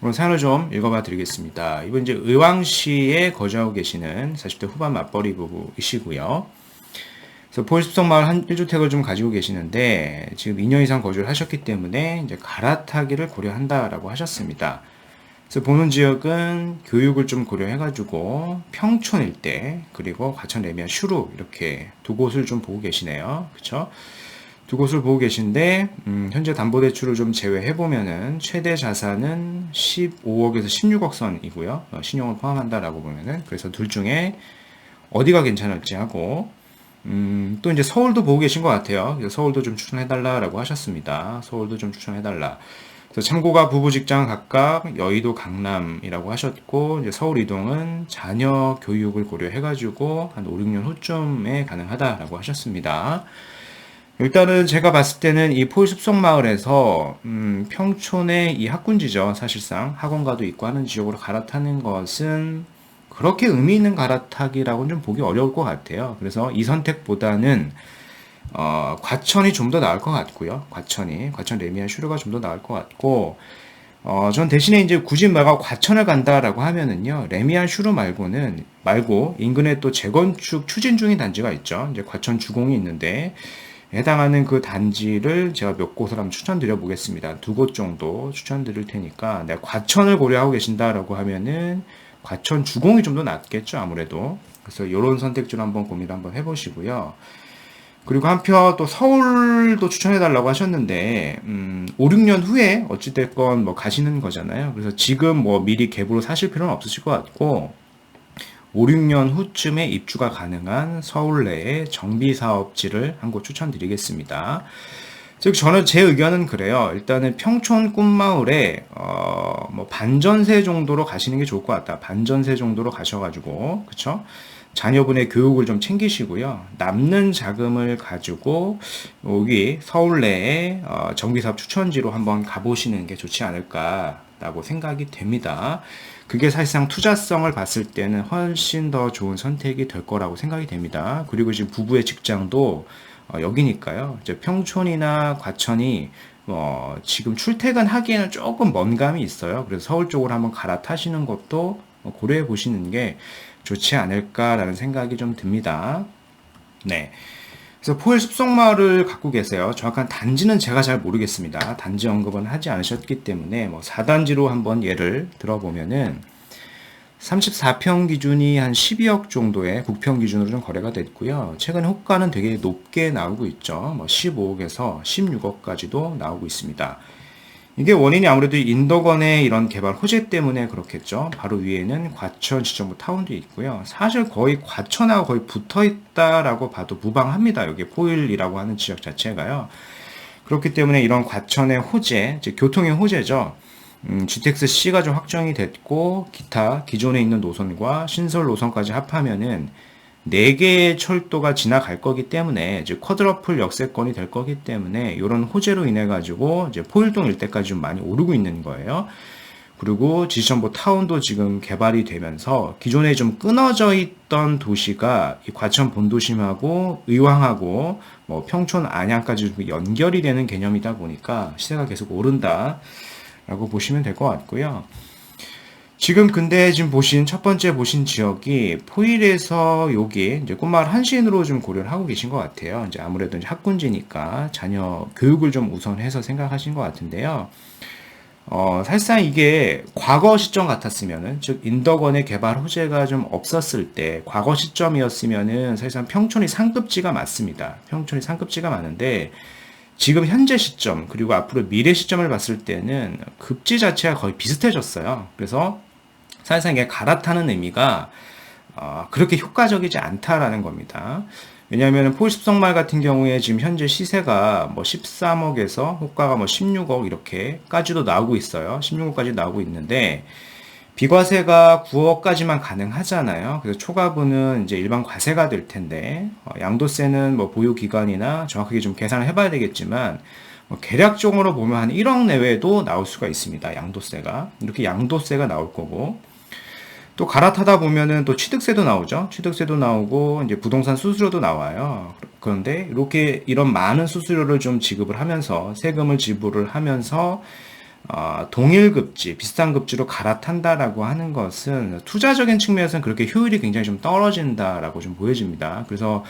오늘 사연을 좀 읽어봐 드리겠습니다. 이분 이제 의왕시에 거주하고 계시는 40대 후반 맞벌이 부부이시고요. 그래서 포일숲성 마을 한 1주택을 좀 가지고 계시는데 지금 2년 이상 거주를 하셨기 때문에 이제 갈아타기를 고려한다라고 하셨습니다. 그래서 보는 지역은 교육을 좀 고려해가지고 평촌 일대 그리고 과천 레미안 슈루 이렇게 두 곳을 좀 보고 계시네요. 그렇죠? 두 곳을 보고 계신데 음, 현재 담보대출을 좀 제외해 보면은 최대 자산은 15억에서 16억 선이고요. 어, 신용을 포함한다라고 보면은 그래서 둘 중에 어디가 괜찮을지 하고 음, 또 이제 서울도 보고 계신 것 같아요. 서울도 좀 추천해달라라고 하셨습니다. 서울도 좀 추천해달라. 그래서 참고가 부부 직장 각각 여의도 강남이라고 하셨고 이제 서울 이동은 자녀 교육을 고려해가지고 한 5, 6년 후쯤에 가능하다라고 하셨습니다. 일단은 제가 봤을 때는 이 포일숲성 마을에서 음, 평촌의 이 학군지죠. 사실상 학원가도 있고 하는 지역으로 갈아타는 것은 그렇게 의미 있는 갈아타기라고는 좀 보기 어려울 것 같아요. 그래서 이 선택보다는 어, 과천이 좀 더 나을 것 같고요. 과천이 과천 레미안 슈르가 좀 더 나을 것 같고 어, 전 대신에 이제 굳이 내가 과천을 간다라고 하면은요, 레미안 슈르 말고는, 말고, 인근에 또 재건축 추진 중인 단지가 있죠. 이제 과천 주공이 있는데, 해당하는 그 단지를 제가 몇 곳을 한번 추천드려 보겠습니다. 두 곳 정도 추천드릴 테니까 내가 과천을 고려하고 계신다라고 하면은 과천 주공이 좀 더 낫겠죠 아무래도 그래서 이런 선택지를 한번 고민 한번 해보시고요. 그리고 한편 또 서울도 추천해 달라고 하셨는데 음, 5, 6년 후에 어찌됐건 뭐 가시는 거잖아요. 그래서 지금 뭐 미리 갭으로 사실 필요는 없으실 것 같고 5, 6년 후쯤에 입주가 가능한 서울 내에 정비 사업지를 한 곳 추천드리겠습니다. 즉 저는 제 의견은 그래요. 일단은 평촌 꿈마을에 어 뭐 반전세 정도로 가시는 게 좋을 것 같다. 반전세 정도로 가셔가지고 그쵸? 자녀분의 교육을 좀 챙기시고요. 남는 자금을 가지고 여기 서울 내에 어 정비사업 추천지로 한번 가보시는 게 좋지 않을까라고 생각이 됩니다. 그게 사실상 투자성을 봤을 때는 훨씬 더 좋은 선택이 될 거라고 생각이 됩니다. 그리고 지금 부부의 직장도 어, 여기니까요. 이제 평촌이나 과천이 어, 지금 출퇴근하기에는 조금 먼 감이 있어요. 그래서 서울 쪽으로 한번 갈아타시는 것도 고려해 보시는 게 좋지 않을까라는 생각이 좀 듭니다. 네. 그래서 포일 숲속마을을 갖고 계세요. 정확한 단지는 제가 잘 모르겠습니다. 단지 언급은 하지 않으셨기 때문에 뭐 4단지로 한번 예를 들어보면은 34평 기준이 한 12억 정도의 국평 기준으로 좀 거래가 됐고요. 최근 호가는 되게 높게 나오고 있죠. 뭐 15억에서 16억까지도 나오고 있습니다. 이게 원인이 아무래도 인덕원의 이런 개발 호재 때문에 그렇겠죠. 바로 위에는 과천 지정부 타운도 있고요. 사실 거의 과천하고 거의 붙어 있다라고 봐도 무방합니다. 여기 포일이라고 하는 지역 자체가요. 그렇기 때문에 이런 과천의 호재, 즉 교통의 호재죠. 음, GTX C가 좀 확정이 됐고 기타 기존에 있는 노선과 신설 노선까지 합하면은 4개의 철도가 지나갈 거기 때문에 이제 쿼드러플 역세권이 될 거기 때문에 이런 호재로 인해 가지고 이제 포일동 일대까지 좀 많이 오르고 있는 거예요. 그리고 지천보 타운도 지금 개발이 되면서 기존에 좀 끊어져 있던 도시가 이 과천 본도심하고 의왕하고 뭐 평촌 안양까지 연결이 되는 개념이다 보니까 시세가 계속 오른다라고 보시면 될 것 같고요. 지금 근데 지금 보신 첫 번째 보신 지역이 포일에서 여기 이제 꽃마을 한신으로 좀 고려를 하고 계신 것 같아요. 이제 아무래도 이제 학군지니까 자녀 교육을 좀 우선해서 생각하신 것 같은데요. 어, 사실상 이게 과거 시점 같았으면은, 즉, 인덕원의 개발 호재가 좀 없었을 때, 과거 시점이었으면은, 사실상 평촌이 상급지가 맞습니다. 평촌이 상급지가 많은데, 지금 현재 시점, 그리고 앞으로 미래 시점을 봤을 때는 급지 자체가 거의 비슷해졌어요. 그래서 사실상 갈아타는 의미가 어, 그렇게 효과적이지 않다라는 겁니다. 왜냐하면 포일습성말 같은 경우에 지금 현재 시세가 뭐 13억에서 호가가 뭐 16억 이렇게까지도 나오고 있어요. 16억까지 나오고 있는데 비과세가 9억까지만 가능하잖아요. 그래서 초과분은 이제 일반 과세가 될 텐데 어, 양도세는 뭐 보유 기간이나 정확하게 좀 계산을 해봐야 되겠지만 뭐 계략적으로 보면 한 1억 내외도 나올 수가 있습니다. 양도세가 이렇게 양도세가 나올 거고 또 갈아타다 보면은 또 취득세도 나오죠. 취득세도 나오고 이제 부동산 수수료도 나와요. 그런데 이렇게 이런 많은 수수료를 좀 지급을 하면서 세금을 지불을 하면서 어, 동일 급지, 비슷한 급지로 갈아탄다라고 하는 것은 투자적인 측면에서는 그렇게 효율이 굉장히 좀 떨어진다라고 좀 보여집니다. 그래서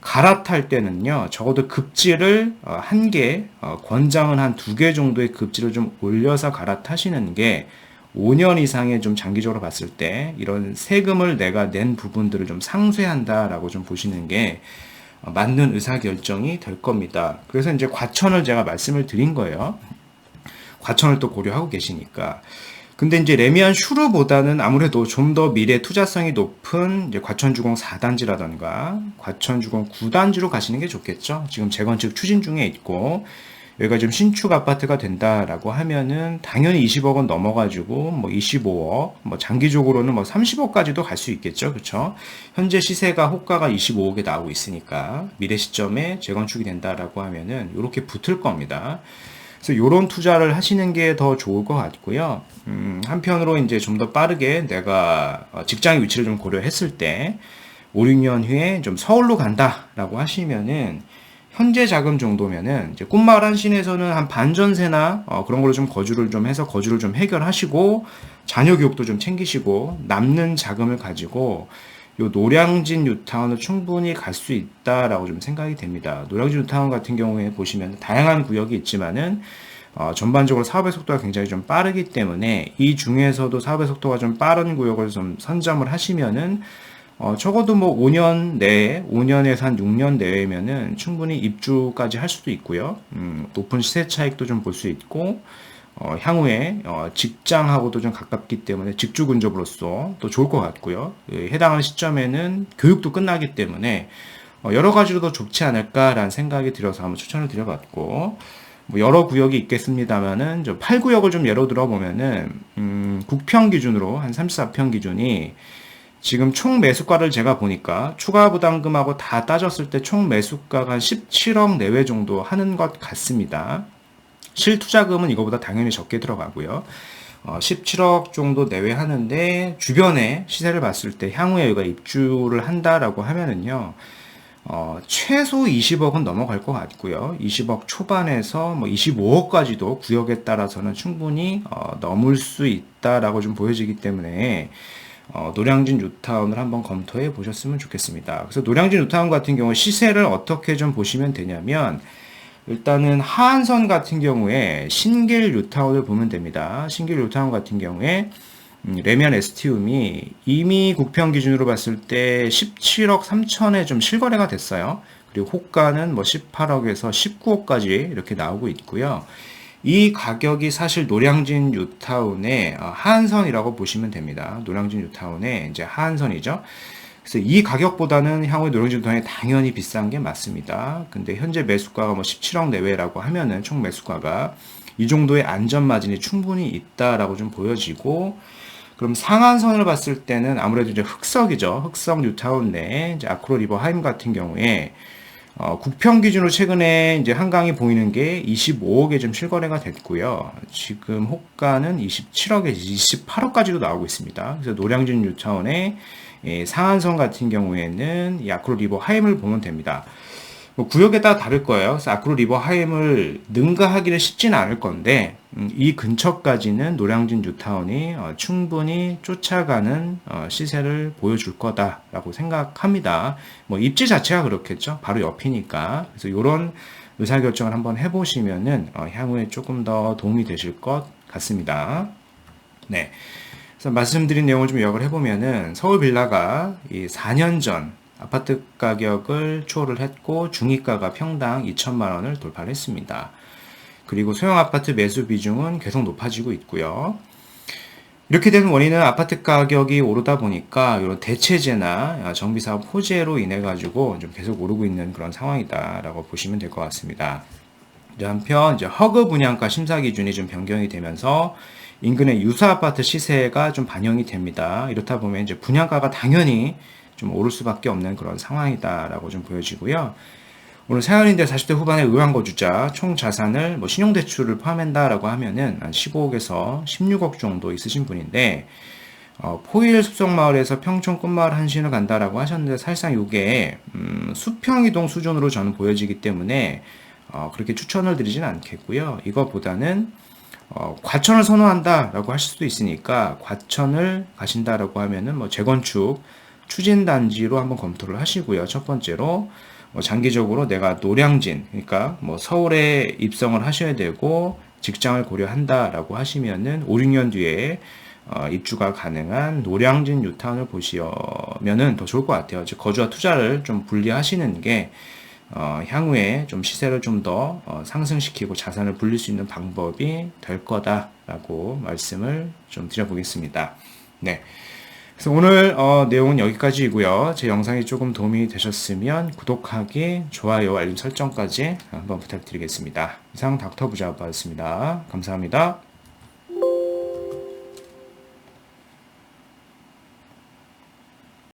갈아탈 때는요, 적어도 급지를 어, 한 개, 어, 권장은 한 두 개 정도의 급지를 좀 올려서 갈아타시는 게 5년 이상의 좀 장기적으로 봤을 때 이런 세금을 내가 낸 부분들을 좀 상쇄한다라고 좀 보시는 게 어, 맞는 의사결정이 될 겁니다. 그래서 이제 과천을 제가 말씀을 드린 거예요. 과천을 또 고려하고 계시니까. 근데 이제 레미안 슈르보다는 아무래도 좀 더 미래 투자성이 높은 과천주공 4단지라던가 과천주공 9단지로 가시는 게 좋겠죠. 지금 재건축 추진 중에 있고 여기가 좀 신축 아파트가 된다라고 하면은 당연히 20억 원 넘어가지고 뭐 25억, 뭐 장기적으로는 뭐 30억까지도 갈 수 있겠죠, 그렇죠? 현재 시세가 호가가 25억에 나오고 있으니까 미래 시점에 재건축이 된다라고 하면은 이렇게 붙을 겁니다. 그래서 이런 투자를 하시는 게 더 좋을 것 같고요. 음, 한편으로 이제 좀 더 빠르게 내가 어, 직장의 위치를 좀 고려했을 때 5, 6년 후에 좀 서울로 간다라고 하시면은 현재 자금 정도면은 이제 꽃마을 한신에서는 한 반전세나 어, 그런 걸로 좀 거주를 좀 해서 거주를 좀 해결하시고 자녀 교육도 좀 챙기시고 남는 자금을 가지고 요 노량진 뉴타운을 충분히 갈 수 있다라고 좀 생각이 됩니다. 노량진 뉴타운 같은 경우에 보시면 다양한 구역이 있지만은 어, 전반적으로 사업의 속도가 굉장히 좀 빠르기 때문에 이 중에서도 사업의 속도가 좀 빠른 구역을 좀 선점을 하시면은 어, 적어도 뭐 5년 내에, 5년에서 한 6년 내외면은 충분히 입주까지 할 수도 있고요. 음, 높은 시세 차익도 좀 볼 수 있고, 어, 향후에 어, 직장하고도 좀 가깝기 때문에 직주 근접으로서 또 좋을 것 같고요. 예, 해당하는 시점에는 교육도 끝나기 때문에 어, 여러 가지로도 좋지 않을까라는 생각이 들어서 한번 추천을 드려봤고 뭐 여러 구역이 있겠습니다만은 8구역을 좀 예로 들어 보면은 음, 국평 기준으로 한 34평 기준이 지금 총 매수가를 제가 보니까 추가 부담금하고 다 따졌을 때 총 매수가가 한 17억 내외 정도 하는 것 같습니다. 실투자금은 이거보다 당연히 적게 들어가고요. 어, 17억 정도 내외 하는데 주변에 시세를 봤을 때 향후에 여기가 입주를 한다라고 하면은요. 어, 최소 20억은 넘어갈 것 같고요. 20억 초반에서 뭐 25억까지도 구역에 따라서는 충분히 어, 넘을 수 있다라고 좀 보여지기 때문에 어, 노량진 뉴타운을 한번 검토해 보셨으면 좋겠습니다. 그래서 노량진 뉴타운 같은 경우 시세를 어떻게 좀 보시면 되냐면 일단은 하한선 같은 경우에 신길 뉴타운을 보면 됩니다. 신길 뉴타운 같은 경우에 음, 레미안 에스티움이 이미 국평 기준으로 봤을 때 17억 3천에 좀 실거래가 됐어요. 그리고 호가는 뭐 18억에서 19억까지 이렇게 나오고 있고요. 이 가격이 사실 노량진 뉴타운의 어, 하한선이라고 보시면 됩니다. 노량진 뉴타운의 이제 하한선이죠. 그래서 이 가격보다는 향후에 노량진 뉴타운이 당연히 비싼 게 맞습니다. 근데 현재 매수가가 뭐 17억 내외라고 하면은 총 매수가가 이 정도의 안전 마진이 충분히 있다라고 좀 보여지고 그럼 상한선을 봤을 때는 아무래도 이제 흑석이죠. 흑석 뉴타운 내 이제 아크로 리버 하임 같은 경우에 어, 국평 기준으로 최근에 이제 한강이 보이는 게 25억에 좀 실거래가 됐고요. 지금 호가는 27억에 28억까지도 나오고 있습니다. 그래서 노량진 뉴타운의 예, 상한선 같은 경우에는 야크로 리버 하임을 보면 됩니다. 뭐 구역에 따라 다를 거예요. 그래서 아크로 리버 하임을 능가하기는 쉽지는 않을 건데 음, 이 근처까지는 노량진 뉴타운이 어, 충분히 쫓아가는 어, 시세를 보여줄 거다라고 생각합니다. 뭐 입지 자체가 그렇겠죠. 바로 옆이니까. 그래서 이런 의사결정을 한번 해보시면은 어, 향후에 조금 더 도움이 되실 것 같습니다. 네. 그래서 말씀드린 내용을 좀 요약을 해보면은 서울 빌라가 이 4년 전 아파트 가격을 초월을 했고 중위가가 평당 2천만 원을 돌파를 했습니다. 그리고 소형 아파트 매수 비중은 계속 높아지고 있고요. 이렇게 된 원인은 아파트 가격이 오르다 보니까 이런 대체제나 정비사업 호재로 인해 가지고 좀 계속 오르고 있는 그런 상황이다라고 보시면 될 것 같습니다. 한편 이제 허그 분양가 심사 기준이 좀 변경이 되면서 인근의 유사 아파트 시세가 좀 반영이 됩니다. 이렇다 보면 이제 분양가가 당연히 좀 오를 수밖에 없는 그런 상황이다라고 좀 보여지고요. 오늘 사연인데 40대 후반의 의왕거주자 총 자산을 뭐 신용대출을 포함한다라고 하면은 한 15억에서 16억 정도 있으신 분인데 어, 포일 숲속마을에서 평촌 끝마을 한신을 간다라고 하셨는데 사실상 이게 음, 수평이동 수준으로 저는 보여지기 때문에 어, 그렇게 추천을 드리진 않겠고요. 이거보다는 어, 과천을 선호한다라고 하실 수도 있으니까 과천을 가신다라고 하면은 뭐 재건축 추진 단지로 한번 검토를 하시고요. 첫 번째로 뭐 장기적으로 내가 노량진 그러니까 뭐 서울에 입성을 하셔야 되고 직장을 고려한다라고 하시면은 5, 6년 뒤에 어, 입주가 가능한 노량진 뉴타운을 보시면은 더 좋을 것 같아요. 즉 거주와 투자를 좀 분리하시는 게 어, 향후에 좀 시세를 좀더 어, 상승시키고 자산을 불릴 수 있는 방법이 될 거다라고 말씀을 좀 드려보겠습니다. 네. 그래서 오늘 어, 내용은 여기까지이고요. 제 영상이 조금 도움이 되셨으면 구독하기, 좋아요, 알림 설정까지 한번 부탁드리겠습니다. 이상 닥터 부자아빠였습니다. 감사합니다.